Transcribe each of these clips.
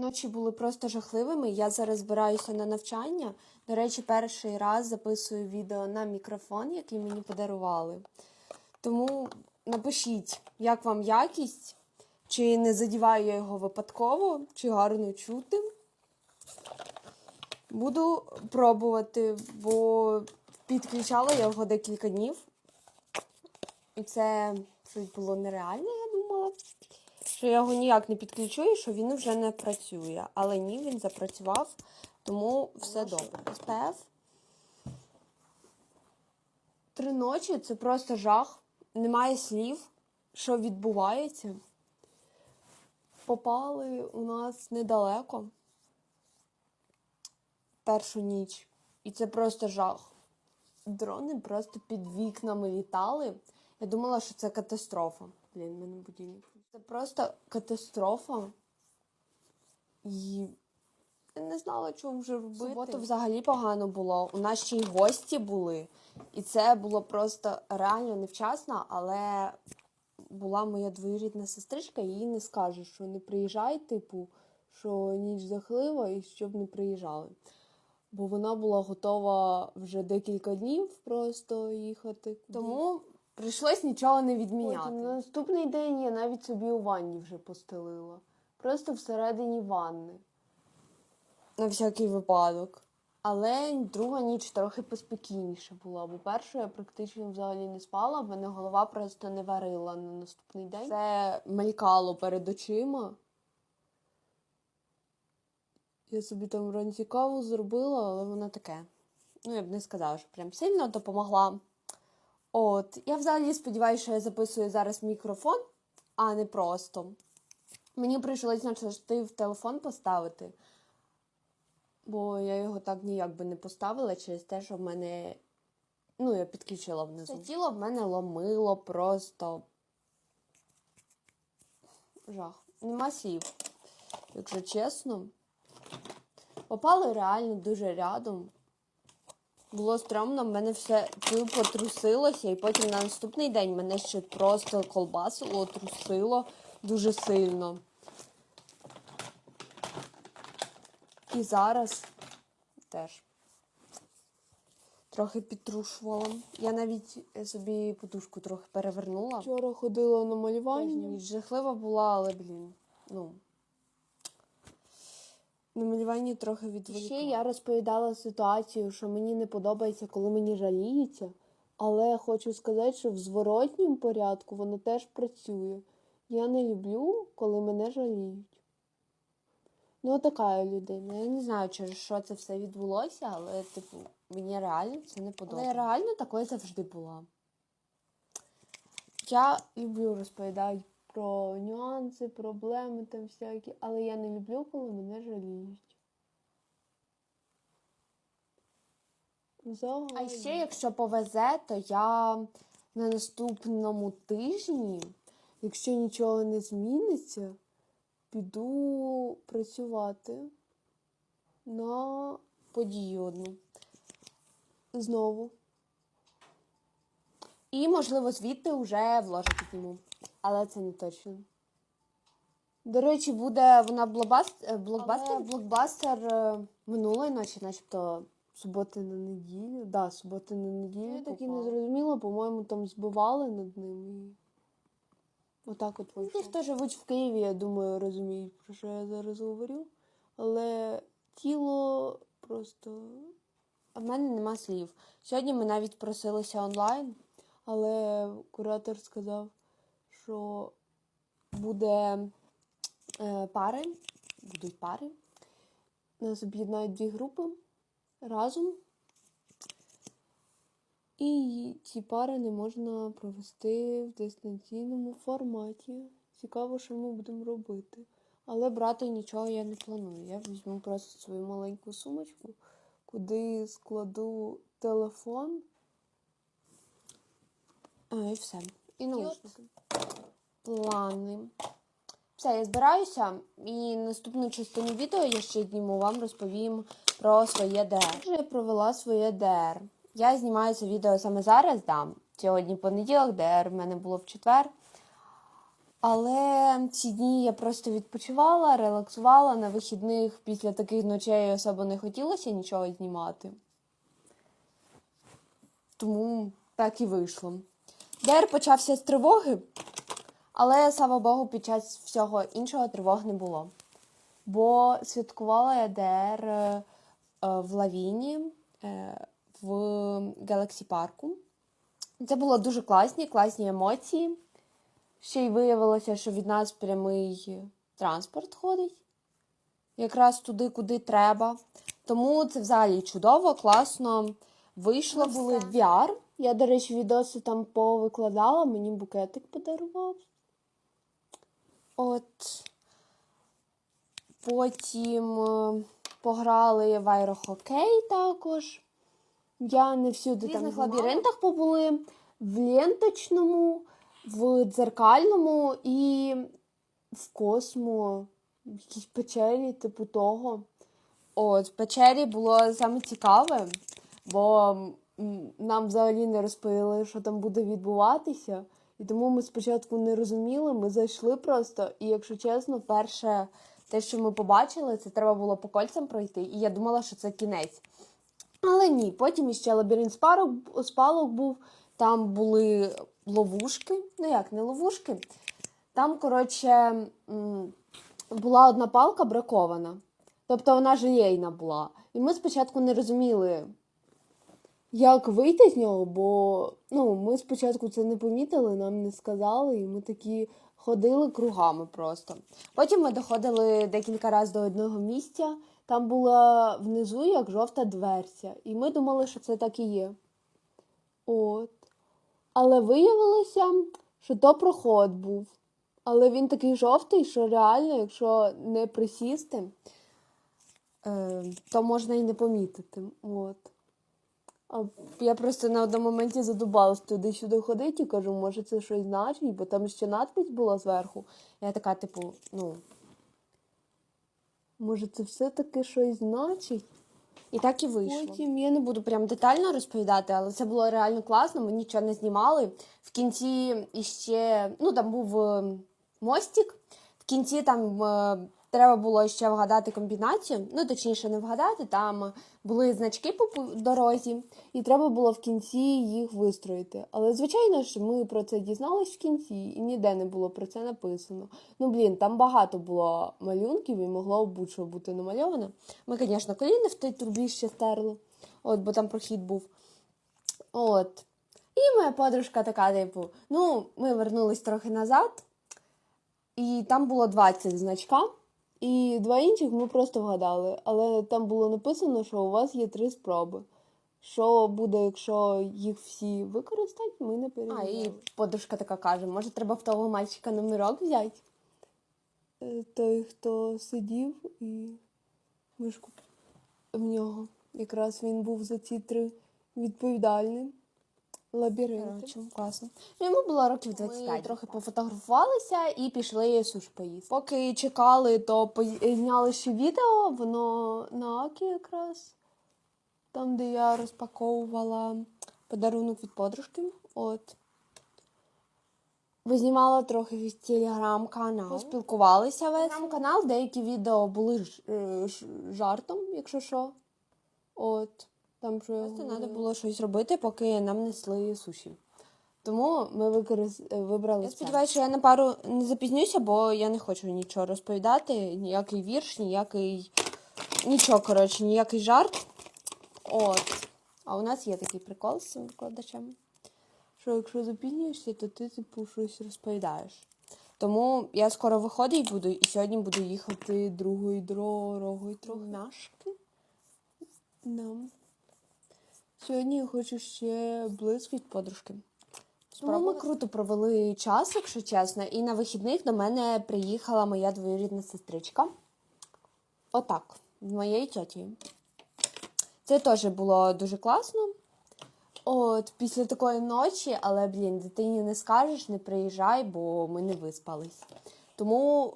Ночі були просто жахливими. Я зараз збираюся на навчання. До речі, перший раз записую відео на мікрофон, який мені подарували. Тому напишіть, як вам якість, чи не задіваю я його випадково, чи гарно чути. Буду пробувати, бо підключала я його декілька днів. І це щось було нереально, я думала. Що я його ніяк не підключу і що він вже не працює. Але ні, він запрацював, тому все добре. СПФ. Три ночі це просто жах. Немає слів, що відбувається. Попали у нас недалеко першу ніч. І це просто жах. Дрони просто під вікнами літали. Я думала, що це катастрофа. Блін, в мене будильник. Це просто катастрофа. І я не знала, що вже робити. Суботу взагалі погано було. У нас ще й гості були. І це було просто реально невчасно, але була моя двоюрідна сестричка, і їй не скаже, що не приїжджай, типу, що ніч жахлива і щоб не приїжджали. Бо вона була готова вже декілька днів просто їхати. Тому прийшлось нічого не відміняти. Потім, на наступний день я навіть собі у ванні вже постелила. Просто всередині ванни. На всякий випадок. Але друга ніч трохи поспокійніше була, бо першу я практично взагалі не спала, в мене голова просто не варила на наступний день. Це мелькало перед очима. Я собі там вранці каву зробила, але вона таке. Ну, я б не сказала, що прям сильно допомогла. От, я взагалі сподіваюся, що я записую зараз мікрофон, а не просто. Мені прийшлося значити в телефон поставити, бо я його так ніяк би не поставила через те, що в мене. Ну, я підключила внизу. Це тіло в мене ломило просто. Жах. Нема слів, якщо чесно. Попали реально дуже рядом. Було стрьомно, в мене все тіло потрусилося, і потім на наступний день мене ще просто колбасило, трусило дуже сильно. І зараз теж трохи підтрушувала. Я навіть собі подушку трохи перевернула. Вчора ходила на малювання. Жахлива була, але, блін, ну. На малюванні трохи відволікла. Ще я розповідала ситуацію, що мені не подобається, коли мені жаліються. Але я хочу сказати, що в зворотньому порядку воно теж працює. Я не люблю, коли мене жаліють. Ну, така я людина. Я не знаю, через що це все відбулося, але, типу, мені реально це не подобається. Але я реально такою завжди була. Я люблю розповідати про нюанси, проблеми там всякі, але я не люблю, коли мене жаліють. Взагалі. А ще, якщо повезе, то я на наступному тижні, якщо нічого не зміниться, піду працювати на подію одну. Знову. І, можливо, звідти вже вложити зніму. Але це не точно. До речі, буде вона блокбастер, блокбастер, Але- блокбастер е, минулої ночі, начебто суботи на неділю. Да, суботи на неділю. Я так і не попала. зрозуміла, по-моєму, там збивали над ним. Отак от вийшло. Ті, хто живуть в Києві, я думаю, розуміють, про що я зараз говорю. Але тіло просто. А в мене нема слів. Сьогодні ми навіть просилися онлайн, але куратор сказав, що буде е, пари, будуть пари. Нас об'єднають дві групи разом. І ці пари не можна провести в дистанційному форматі. Цікаво, що ми будемо робити. Але брати нічого я не планую. Я візьму просто свою маленьку сумочку, куди складу телефон. А, і все. І наушники. Плани. Все, я збираюся, і наступну частину відео я ще зніму вам розповім про своє ДР. Я провела своє ДР. Я знімаю це відео саме зараз, да. Сьогодні понеділок, ДР в мене було в четвер. Але ці дні я просто відпочивала, релаксувала на вихідних після таких ночей особо не хотілося нічого знімати. Тому так і вийшло. ДР почався з тривоги, але слава Богу, під час всього іншого тривог не було. Бо святкувала я ДР е, в Лавіні е, в Galaxy парку. Це було дуже класні, класні емоції. Ще й виявилося, що від нас прямий транспорт ходить. Якраз туди, куди треба. Тому це взагалі чудово, класно вийшло. Ну, були в VR. Я, до речі, відоси там повикладала, мені букетик подарував. От. Потім е, пограли в аерохокей також. Я не всюди В там в різних лабіринтах побули, в ленточному, в дзеркальному і в космо, в якійсь печері, типу того. От, в печері було саме цікаве, бо нам взагалі не розповіли, що там буде відбуватися. І тому ми спочатку не розуміли, ми зайшли просто, і якщо чесно, перше те, що ми побачили, це треба було по кольцям пройти, і я думала, що це кінець. Але ні, потім іще лабіринт спарок, спалок був, там були ловушки. Ну як, не ловушки. Там, коротше, була одна палка бракована. Тобто вона желейна була. І ми спочатку не розуміли, як вийти з нього, бо ну, ми спочатку це не помітили, нам не сказали, і ми такі ходили кругами просто. Потім ми доходили декілька разів до одного місця. Там була внизу як жовта дверця, і ми думали, що це так і є. От. Але виявилося, що то проход був. Але він такий жовтий, що реально, якщо не присісти, е, то можна і не помітити. От. А я просто на одному моменті задубалась туди-сюди ходити і кажу, може це щось значить, бо там ще надпись була зверху. Я така, типу, ну. Може, це все-таки щось значить? І так і вийшло. Потім я не буду прям детально розповідати, але це було реально класно. Ми нічого не знімали. В кінці іще, ну там був е, мостик. В кінці там е, треба було ще вгадати комбінацію. Ну, точніше, не вгадати. Там були значки по дорозі, і треба було в кінці їх вистроїти. Але звичайно ж, ми про це дізнались в кінці, і ніде не було про це написано. Ну, блін, там багато було малюнків і могло будь-що бути намальоване. Ми, звісно, коліни в той трубі ще стерли, от, бо там прохід був. От. І моя подружка така, типу, ну, ми вернулись трохи назад, і там було 20 значка, і два інших ми просто вгадали. Але там було написано, що у вас є три спроби. Що буде, якщо їх всі використати, ми не А, і подружка така каже: може, треба в того мальчика номерок взяти? Е, Той, хто сидів і мишку в нього. Якраз він був за ці три відповідальним. Лабіринти. Коротше, класно. Ну, Йому було років Ми 25. трохи пофотографувалися і пішли суш поїсти. Поки чекали, то зняли ще відео, воно на Акі якраз. Там, де я розпаковувала подарунок від подружки. От. Знімала трохи від телеграм-каналу. Поспілкувалися весь телеграм-канал. Деякі відео були ж, е, ж- жартом, якщо що. От. Там Просто треба було щось робити, поки нам несли суші. Тому ми використ... е, вибрали. Я сподіваюся, що я на пару не запізнюся, бо я не хочу нічого розповідати, ніякий вірш, ніякий. Нічого, коротше, ніякий жарт. От. А у нас є такий прикол з цим викладачем. Що якщо запізнюєшся, то ти типу щось розповідаєш. Тому я скоро виходить буду, і сьогодні буду їхати. Другою дорогою трохи. Нашки. Да. Сьогодні я хочу ще блиск від подружки. Тому ми круто провели час, якщо чесно, і на вихідних до мене приїхала моя двоюрідна сестричка. Отак, з моєю тьотєю. Це теж було дуже класно. От, після такої ночі, але, блін, дитині не скажеш, не приїжджай, бо ми не виспались. Тому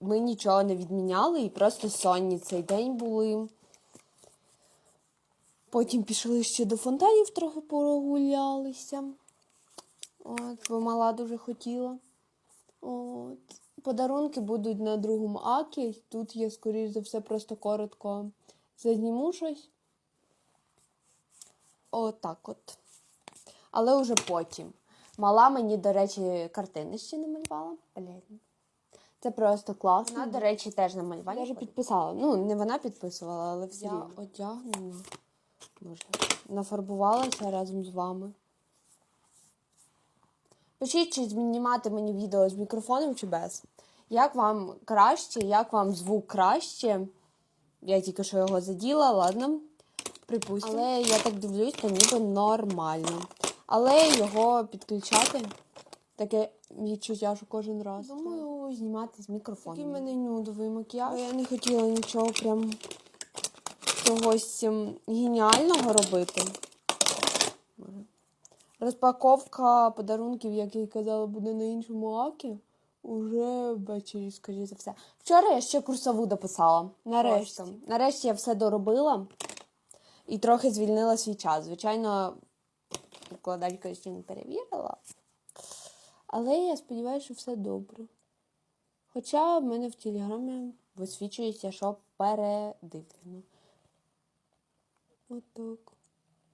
ми нічого не відміняли і просто сонні цей день були. Потім пішли ще до фонтанів, трохи прогулялися. От, бо мала дуже хотіла. От. Подарунки будуть на другому акі. Тут я, скоріш за все, просто коротко зазніму щось. Отак от. Але вже потім. Мала мені, до речі, картини ще намалювала. Блін. Це просто класно. Вона, до речі, теж на малювання. Я вже підписала. Ну, не вона підписувала, але все Я одягнена. Боже. Нафарбувалася разом з вами. Пишіть, чи знімати мені відео з мікрофоном чи без. Як вам краще, як вам звук краще? Я тільки що його заділа, ладно. Припустимо. Але я так дивлюсь, то ніби нормально. Але його підключати таке відчуття, що кожен раз. Думаю, знімати з мікрофоном. Такий в мене нюдовий макіяж. Я не хотіла нічого прям чогось ем, геніального робити. Розпаковка подарунків, як я й казала, буде на іншому акі. Уже ввечері, скоріше за все. Вчора я ще курсову дописала. Нарешті. Нарешті я все доробила і трохи звільнила свій час. Звичайно, викладачка ще не перевірила. Але я сподіваюся, що все добре. Хоча в мене в телеграмі висвічується, що передивлено. Отак.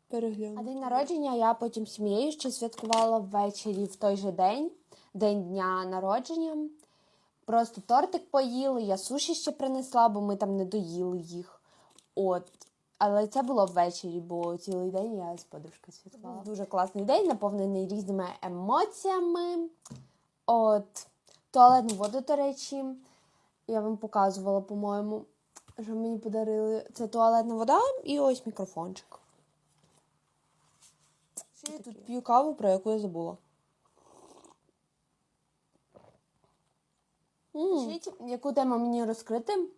Перегляну. А день народження я потім сім'єю ще святкувала ввечері в той же день, день дня народження. Просто тортик поїли, я суші ще принесла, бо ми там не доїли їх. От. Але це було ввечері, бо цілий день я з подружкою святкувала. Дуже класний день, наповнений різними емоціями. От. Туалетну воду, до речі, я вам показувала, по-моєму, що мені подарили. Це туалетна вода і ось мікрофончик. Ще я тут п'ю каву, про яку я забула. Пишіть, яку тему мені розкрити,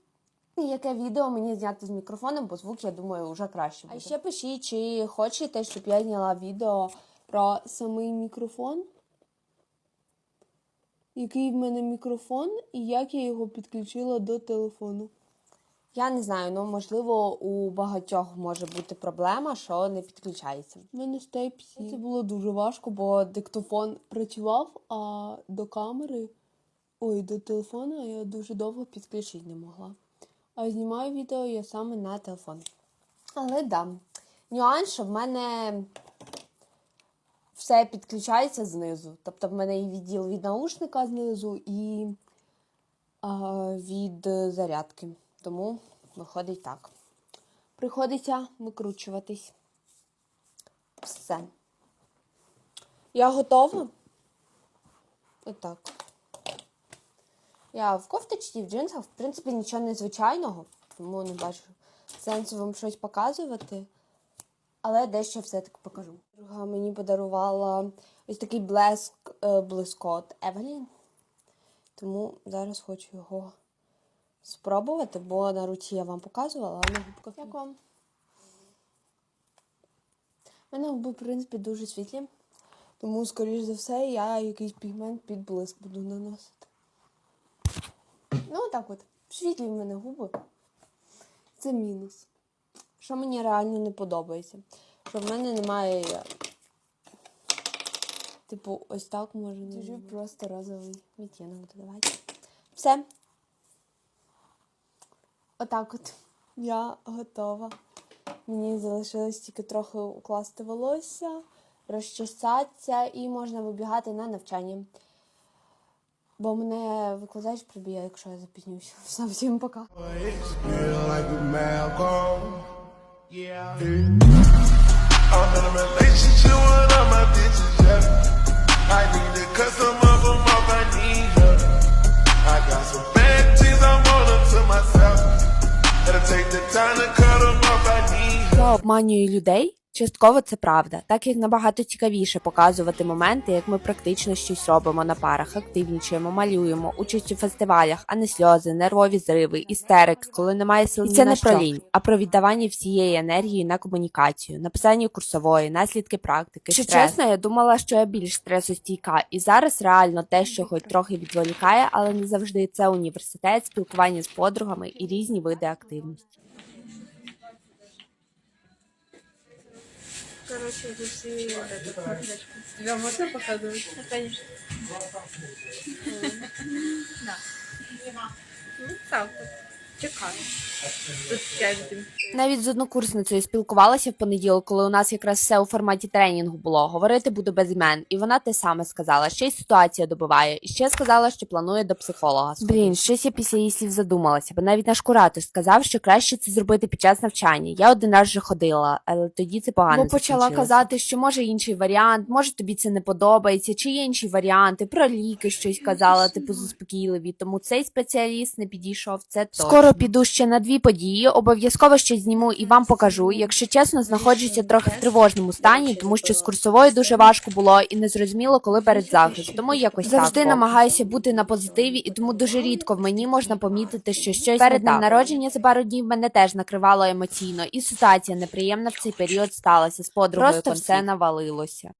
і яке відео мені зняти з мікрофоном, бо звук, я думаю, вже краще буде. А ще пишіть, чи хочете, щоб я зняла відео про самий мікрофон. Який в мене мікрофон і як я його підключила до телефону. Я не знаю, ну можливо, у багатьох може бути проблема, що не підключається. У мене Type-C. Це було дуже важко, бо диктофон працював, а до камери, ой, до телефона я дуже довго підключити не могла. А знімаю відео я саме на телефон. Але да, нюанс, що в мене все підключається знизу. Тобто в мене і відділ від наушника знизу, і а, від зарядки. Тому виходить так. Приходиться викручуватись. Все. Я готова. Отак. Я в кофточці, в джинсах, в принципі, нічого незвичайного, тому не бачу сенсу вам щось показувати. Але дещо все-таки покажу. Друга мені подарувала ось такий блеск, е, блискот Евелін. Тому зараз хочу його спробувати, бо на руці я вам показувала, а на губках. Як вам? У мене губи, в принципі, дуже світлі. Тому, скоріш за все, я якийсь пігмент під блиск буду наносити. Ну, так от. Світлі в мене губи. Це мінус. Що мені реально не подобається. Що в мене немає. Типу, ось так може не. Дуже просто розовий відтінок додавати. Все. Отак от. Я готова. Мені залишилось тільки трохи укласти волосся, розчесатися і можна вибігати на навчання. Бо мене викладач приб'є, якщо я запізнюся. Все, всім пока. I got some bad things I want to myself. обманюю людей. Частково це правда, так як набагато цікавіше показувати моменти, як ми практично щось робимо на парах, активнічуємо, малюємо, участь у фестивалях, а не сльози, нервові зриви, істерики, коли немає сил. І це не про лінь, а про віддавання всієї енергії на комунікацію, написання курсової, наслідки практики. Що стрес. чесно, я думала, що я більш стресостійка, і зараз реально те, що хоч трохи відволікає, але не завжди це університет, спілкування з подругами і різні види активності. короче, эти все это, смотрячки. Тебя можно показывать? Ну, конечно. Да. Ну, так. от. Чекаю. Навіть з однокурсницею спілкувалася в понеділок, коли у нас якраз все у форматі тренінгу було. Говорити буду без імен. І вона те саме сказала. Ще й ситуація добиває. І ще сказала, що планує до психолога. Блін, щось я після її слів задумалася, бо навіть наш куратор сказав, що краще це зробити під час навчання. Я один раз вже ходила, але тоді це погано. Бо почала казати, що може інший варіант, може тобі це не подобається, чи є інші варіанти. Про ліки щось казала, типу заспокійливі. Тому цей спеціаліст не підійшов. Це точно. Скоро піду ще на дві події. Обов'язково ще зніму і вам покажу. Якщо чесно, знаходжуся трохи в тривожному стані, тому що з курсовою дуже важко було і не зрозуміло, коли перед захист. Тому якось завжди так. намагаюся бути на позитиві, і тому дуже рідко в мені можна помітити, що щось перед днем народження за пару днів мене теж накривало емоційно, і ситуація неприємна в цей період сталася з подругою. Просто Просто все навалилося.